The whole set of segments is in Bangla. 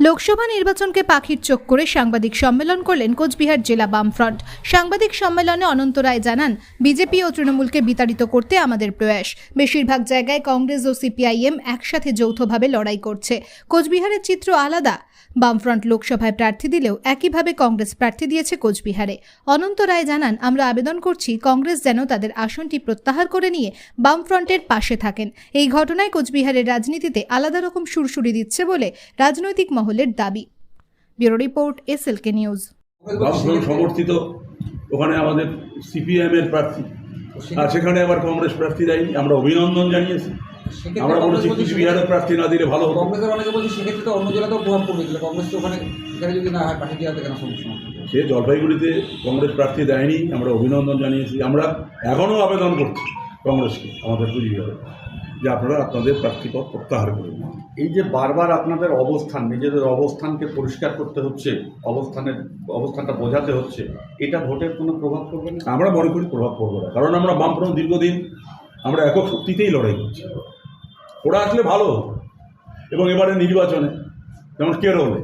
লোকসভা নির্বাচনকে পাখির চোখ করে সাংবাদিক সম্মেলন করলেন কোচবিহার জেলা বামফ্রন্ট। সাংবাদিক সম্মেলনে অনন্ত রায় জানান, বিজেপি ও তৃণমূলকে বিতাড়িত করতে আমাদের প্রয়াস। বেশিরভাগ জায়গায় কংগ্রেস ও সিপিআইএম একসাথে যৌথভাবে লড়াই করছে। কোচবিহারের চিত্র আলাদা বামফ্রন্ট লোকসভায় প্রার্থী দিলেও একইভাবে কংগ্রেস প্রার্থী দিয়েছে কোচবিহারে। অনন্ত রায় জানান, আমরা আবেদন করছি কংগ্রেস যেন তাদের আসনটি প্রত্যাহার করে নিয়ে বামফ্রন্টের পাশে থাকেন। এই ঘটনায় কোচবিহারের রাজনীতিতে আলাদা রকম সুরসুরি দিচ্ছে বলে রাজনৈতিক মহলের দাবি। Bureau report, SLK news. সমর্থিত, ওখানে আমাদের সিপিএম এর প্রার্থী। আর সেখানে আবার কংগ্রেস প্রার্থী দেয়নি। আমরা অভিনন্দন জানিয়েছি। আমরা বলেছি কুচবিহারের প্রার্থী না দিলে ভালো হতো। কংগ্রেসের অনেকে বলছে সেক্ষেত্রে তো অন্য জেলাতেও প্রভাব পড়বে তাহলে কংগ্রেস তো ওখানে এখানে যদি না হয় পাঠিয়ে দেওয়া কেন সমস্যা সে জলপাইগুড়িতে কংগ্রেস প্রার্থী দেয়নি আমরা অভিনন্দন জানিয়েছি। আমরা এখনও আবেদন করছি কংগ্রেসকে আমাদের কুচবিহারে যে আপনারা আপনাদের প্রার্থীপদ প্রত্যাহার করুন। এই যে বারবার আপনাদের অবস্থান নিজেদের অবস্থানকে পরিষ্কার করতে হচ্ছে অবস্থানের অবস্থানটা বোঝাতে হচ্ছে এটা ভোটের কোনো প্রভাব পড়বে না? আমরা মনে করি প্রভাব পড়বে না কারণ আমরা বামফ্রন্ট দীর্ঘদিন আমরা একক শক্তিতেই লড়াই করছি। ওরা আসলে ভালো। এবং এবারে নির্বাচনে, যেমন কেরলে।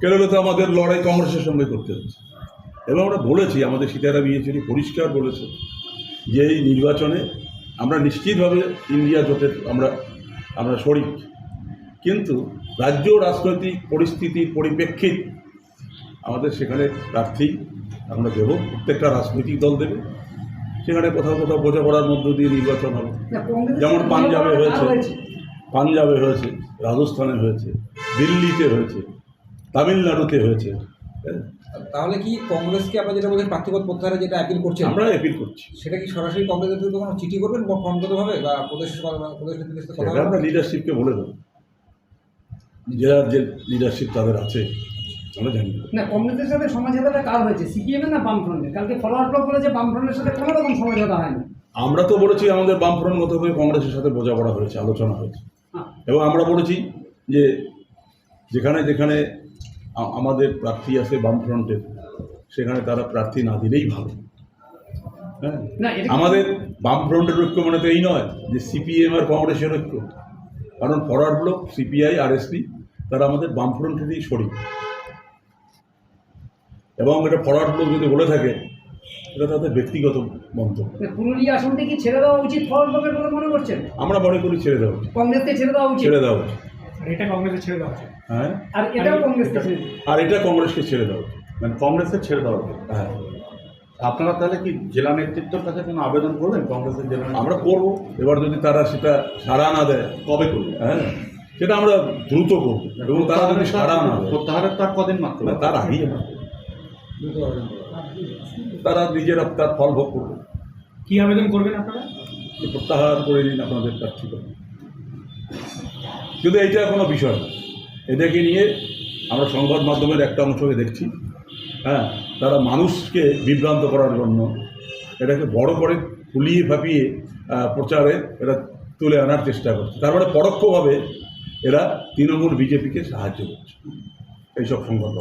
কেরলে তো আমাদের লড়াই কংগ্রেসের সঙ্গে করতে হচ্ছে। এবং আমরা বলেছি, আমাদের সীতারা বিয়েচুরি পরিষ্কার বলেছে যে এই নির্বাচনে আমরা নিশ্চিতভাবে ইন্ডিয়া জোটের আমরা আমরা শরিক। কিন্তু রাজ্য রাজনৈতিক পরিস্থিতির পরিপ্রেক্ষিত আমাদের সেখানে প্রার্থী আমরা দেবো, প্রত্যেকটা রাজনৈতিক দল দেবে। সেখানে কোথাও কোথাও বোঝাপড়ার মধ্য দিয়ে নির্বাচন হবে। যেমন পাঞ্জাবে হয়েছে। পাঞ্জাবে হয়েছে রাজস্থানে হয়েছে দিল্লিতে হয়েছে তামিলনাড়ুতে হয়েছে। হ্যাঁ, তাহলে কি কংগ্রেসকে আমরা যেটা বলছেন প্রার্থীপদ প্রত্যাহারে যেটা অ্যাপিল করছেন আমরা অ্যাপিল করছি। সেটা কি সরাসরি কংগ্রেসের বিরুদ্ধে কোনো চিঠি করবেন বা ফর্মগতভাবে বা প্রদেশ প্রদেশ আমরা লিডারশিপকে বলে দেবো। যার যে লিডারশিপ তাদের আছে আমরা জানি। না। না কংগ্রেসের সাথে সমঝোতাটা কার হয়েছে? সিপিএম না বামফ্রন্টের? কালকে ফলোয়ার ব্লক বলেছে বামফ্রন্টের সাথে কোনো রকম সমঝোতা হয়নি। আমরা তো বলেছি আমাদের বামফ্রন্টগত হয়ে কংগ্রেসের সাথে বোঝাপড়া হয়েছে আলোচনা হয়েছে। হ্যাঁ। এবং আমরা বলেছি যে যেখানে যেখানে আমাদের প্রার্থী আছে বামফ্রন্টের সেখানে তারা প্রার্থী না দিলেই ভালো। হ্যাঁ? না আমাদের বামফ্রন্টের ঐক্য মানে তো এই নয় যে সিপিএম আর কংগ্রেসের ঐক্য। কারণ ফরওয়ার্ড ব্লক সিপিআই আর এসপি তারা আমাদের বামফ্রন্টেরই শরীর এবং এটা ফরওয়ার্ড ব্লক যদি বলে থাকে এটা তাদের ব্যক্তিগত মন্তব্য। পুরুলিয়া আসনটা কি ছেড়ে দেওয়া উচিত ফরওয়ার্ড ব্লকের বলে মনে করছেন আমরা মনে করি ছেড়ে দেওয়া উচিত। কংগ্রেসকে ছেড়ে দেওয়া উচিত? ছেড়ে দেওয়া উচিত। এটা কংগ্রেসকে ছেড়ে দেওয়া উচিত। হ্যাঁ। আর এটাও কংগ্রেসকে ছেড়ে আর এটা কংগ্রেসকে ছেড়ে দেওয়া উচিত। মানে কংগ্রেসের ছেড়ে দেওয়া হবে হ্যাঁ। আপনারা তাহলে কি জেলা নেতৃত্বের কাছে কোনো আবেদন করবেন কংগ্রেসের জেলা আমরা করব। এবার যদি তারা সেটা সাড়া না দেয় কবে করবেন হ্যাঁ। সেটা আমরা দ্রুত করব। এবং তারা যদি সাড়া না দেয় প্রত্যাহারের তার কদিন মাত্র? তার আগেই আমরা করব। দ্রুত আবেদন করবেন। তারা নিজেরা তার ফল ভোগ করবে। কি আবেদন করবেন আপনারা? প্রত্যাহার করে নিন আপনাদের প্রার্থী কিন্তু এইটা কোনো বিষয় না। এদেরকে নিয়ে আমরা সংবাদ মাধ্যমের একটা অংশকে দেখছি। হ্যাঁ তারা মানুষকে বিভ্রান্ত করার জন্য এটাকে বড় করে ফুলিয়ে ফাঁপিয়ে প্রচারে এরা তুলে আনার চেষ্টা করছে। তার মানে পরোক্ষভাবে এরা তৃণমূল বিজেপিকে সাহায্য করছে। এইসব সংবাদ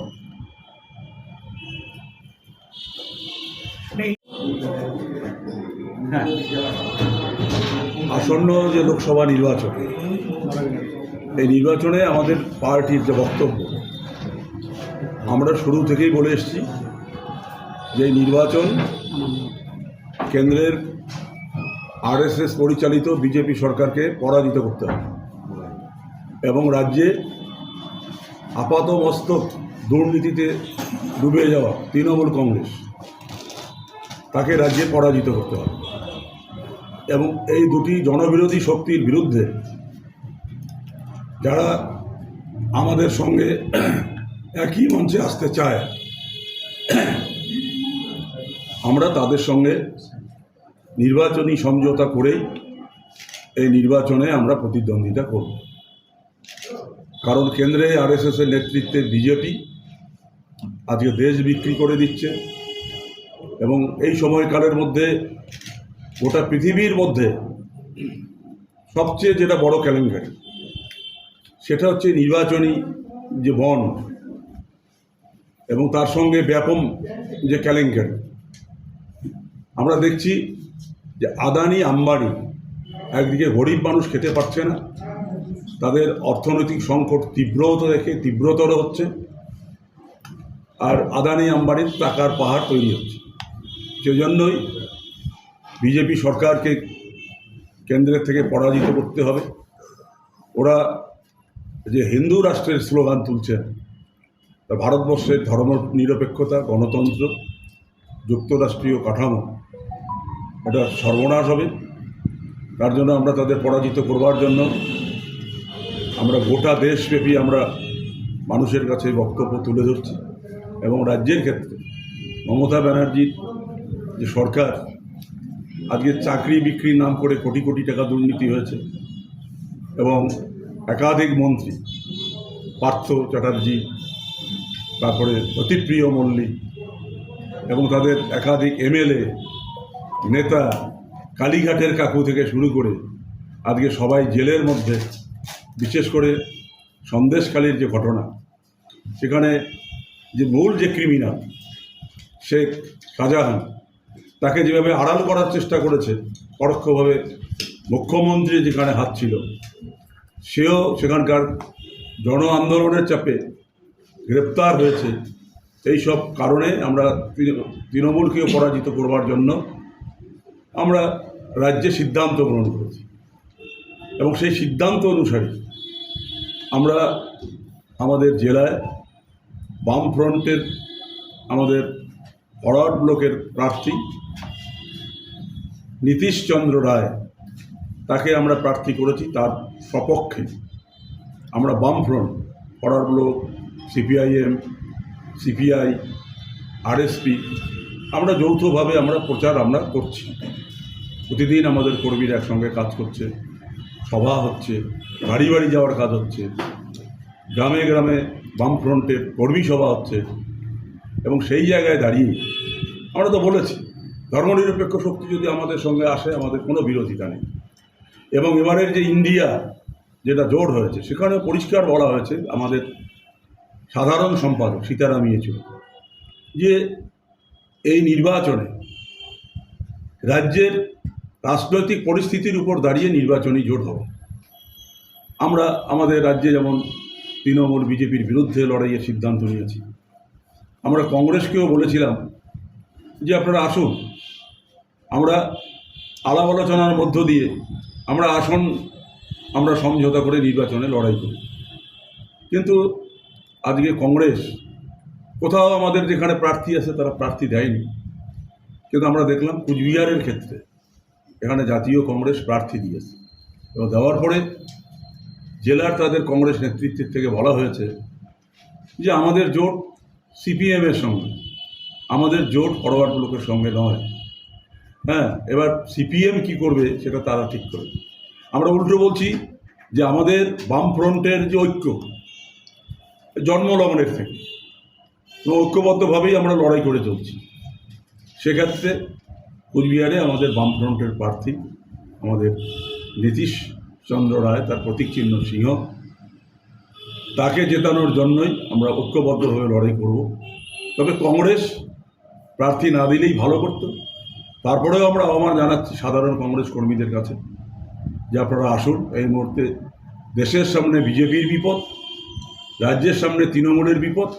আসন্ন যে লোকসভা নির্বাচন, এই নির্বাচনে আমাদের পার্টির যে বক্তব্য, আমরা শুরু থেকেই বলে এসেছি যে নির্বাচন কেন্দ্রের আরএসএস পরিচালিত বিজেপি সরকারকে পরাজিত করতে হবে এবং রাজ্যে আপাত মস্তক দুর্নীতিতে ডুবে যাওয়া তৃণমূল কংগ্রেস তাকে রাজ্যে পরাজিত করতে হবে। এবং এই দুটি জনবিরোধী শক্তির বিরুদ্ধে যারা আমাদের সঙ্গে একই মঞ্চে আসতে চায়, আমরা তাদের সঙ্গে নির্বাচনী সমঝোতা করেই এই নির্বাচনে আমরা প্রতিদ্বন্দ্বিতা করব। কারণ কেন্দ্রে আরএসএসের নেতৃত্বে বিজেপি আজকে দেশ বিক্রি করে দিচ্ছে। এবং এই সময়কালের মধ্যে গোটা পৃথিবীর মধ্যে সবচেয়ে যেটা বড় কেলেঙ্কারি সেটা হচ্ছে নির্বাচনী যে বন এবং তার সঙ্গে ব্যাপম যে কেলেঙ্কারি আমরা দেখছি যে আদানি, আম্বানি একদিকে গরিব মানুষ খেতে পারছে না, তাদের অর্থনৈতিক সংকট তীব্রত দেখে, তীব্রতর হচ্ছে, আর আদানি, আম্বানির টাকার পাহাড় তৈরি হচ্ছে। সেজন্যই বিজেপি সরকারকে কেন্দ্রের থেকে পরাজিত করতে হবে। ওরা যে হিন্দু রাষ্ট্রের স্লোগান তুলছেন, তা ভারতবর্ষের ধর্ম নিরপেক্ষতা, গণতন্ত্র, যুক্তরাষ্ট্রীয় কাঠামো, এটা সর্বনাশ হবে। তার জন্য আমরা তাদের পরাজিত করবার জন্য আমরা গোটা দেশব্যাপী আমরা মানুষের কাছে বক্তব্য তুলে ধরছি এবং রাজ্যের ক্ষেত্রে মমতা ব্যানার্জির যে সরকার আজকে চাকরি বিক্রির নাম করে কোটি কোটি টাকা দুর্নীতি হয়েছে এবং একাধিক মন্ত্রী, পার্থ চ্যাটার্জি, তারপরে অতিপ্রিয় মল্লিক এবং তাদের একাধিক এমএলএ, নেতা, কালীঘাটের কাকু থেকে শুরু করে আজকে সবাই জেলের মধ্যে, বিশেষ করে সন্দেশকালীর যে ঘটনা, সেখানে যে মূল যে ক্রিমিনাল শেখ শাহজাহান তাকে যেভাবে আড়াল করার চেষ্টা করেছে, পরোক্ষভাবে মুখ্যমন্ত্রী যেখানে হাত ছিল, সেও সেখানকার জন আন্দোলনের চাপে গ্রেপ্তার হয়েছে। এই সব কারণে আমরা তৃণ- তৃণমূলকেও পরাজিত করবার জন্য আমরা রাজ্যে সিদ্ধান্ত গ্রহণ করেছি। এবং সেই সিদ্ধান্ত অনুসারে আমরা আমাদের জেলায় বামফ্রন্টের আমাদের ফরওয়ার্ড ব্লকের প্রার্থী নীতিশচন্দ্র রায়, তাকে আমরা প্রার্থী করেছি, তার সপক্ষে। আমরা বামফ্রন্ট Forward Bloc, CPIM, CPI, RSP, আমরা যৌথভাবে আমরা প্রচার আমরা করছি। প্রতিদিন আমাদের কর্মীরা একসঙ্গে কাজ করছে, সভা হচ্ছে বাড়ি বাড়ি যাওয়ার কাজ হচ্ছে, গ্রামে গ্রামে বামফ্রন্টের কর্মী সভা হচ্ছে, এবং সেই জায়গায় দাঁড়িয়ে আমরা তো বলেছি ধর্মনিরপেক্ষ শক্তি যদি আমাদের সঙ্গে আসে, আমাদের কোনো বিরোধিতা নেই। এবং এবারের যে ইন্ডিয়া যেটা জোর হয়েছে সেখানে পরিষ্কার বলা হয়েছে আমাদের সাধারণ সম্পাদক সীতারাম ইয়েচুরি যে এই নির্বাচনে রাজ্যের রাজনৈতিক পরিস্থিতির উপর দাঁড়িয়ে নির্বাচনী জোট হবে। আমরা আমাদের রাজ্যে যেমন তৃণমূল, বিজেপির বিরুদ্ধে লড়াইয়ের সিদ্ধান্ত নিয়েছি। আমরা কংগ্রেসকেও বলেছিলাম যে আপনারা আসুন, আমরা আলাপ আলোচনার মধ্য দিয়ে আমরা আসন আমরা সমঝোতা করে নির্বাচনে লড়াই করি। কিন্তু আজকে কংগ্রেস, কোথাও আমাদের যেখানে প্রার্থী আছে তারা প্রার্থী দেয়নি। কিন্তু আমরা দেখলাম কুচবিহারের ক্ষেত্রে এখানে জাতীয় কংগ্রেস প্রার্থী দিয়েছে। এবং দেওয়ার পরে জেলার তাদের কংগ্রেস নেতৃত্বের থেকে বলা হয়েছে যে আমাদের জোট সিপিএমের সঙ্গে আমাদের জোট ফরওয়ার্ড ব্লকের সঙ্গে নয় হ্যাঁ এবার সিপিএম কি করবে সেটা তারা ঠিক করবে। আমরা উল্টো বলছি যে আমাদের বামফ্রন্টের যে ঐক্য, জন্মলগ্নের থেকে ঐক্যবদ্ধভাবেই আমরা লড়াই করে চলছি। সেক্ষেত্রে কুচবিহারে আমাদের বামফ্রন্টের প্রার্থী, আমাদের নীতিশ চন্দ্র রায়, তার প্রতীক চিহ্ন সিংহ, তাকে জেতানোর জন্যই আমরা ঐক্যবদ্ধভাবে লড়াই করব। তবে কংগ্রেস প্রার্থী না দিলেই ভালো করত। তারপরেও আমরা আহ্বান জানাচ্ছি সাধারণ কংগ্রেস কর্মীদের কাছে যে আপনারা আসুন, এই মুহূর্তে দেশের সামনে বিজেপির বিপদ, রাজ্যের সামনে তৃণমূলের বিপদ,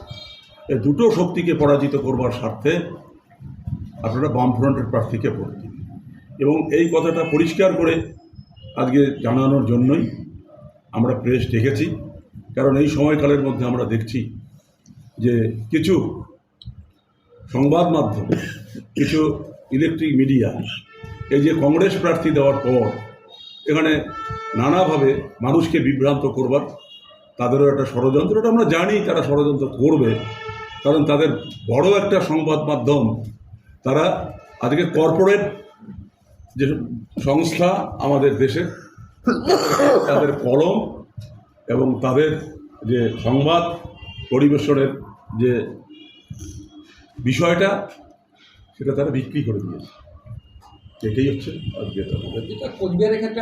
এ দুটো শক্তিকে পরাজিত করবার স্বার্থে আপনারা বামফ্রন্টের প্রার্থীকে ভোট দিন। এবং এই কথাটা পরিষ্কার করে আজকে জানানোর জন্যই আমরা প্রেস ডেকেছি, কারণ এই সময়কালের মধ্যে আমরা দেখছি যে কিছু সংবাদ মাধ্যম, কিছু ইলেকট্রিক মিডিয়া এই যে কংগ্রেস প্রার্থী দেওয়ার পর, এখানে নানাভাবে মানুষকে বিভ্রান্ত করবার তাদেরও একটা ষড়যন্ত্র, এটা আমরা জানি তারা ষড়যন্ত্র করবে, কারণ তাদের বড় একটা সংবাদ মাধ্যম, তারা আজকে কর্পোরেট যে সংস্থা আমাদের দেশে, তাদের কলম এবং তাদের যে সংবাদ পরিবেশনের যে বিষয়টা সেটা তারা বিক্রি করে দিয়েছে। এটাই হচ্ছে অজ্ঞতা এটা কোচবিহারের ক্ষেত্রে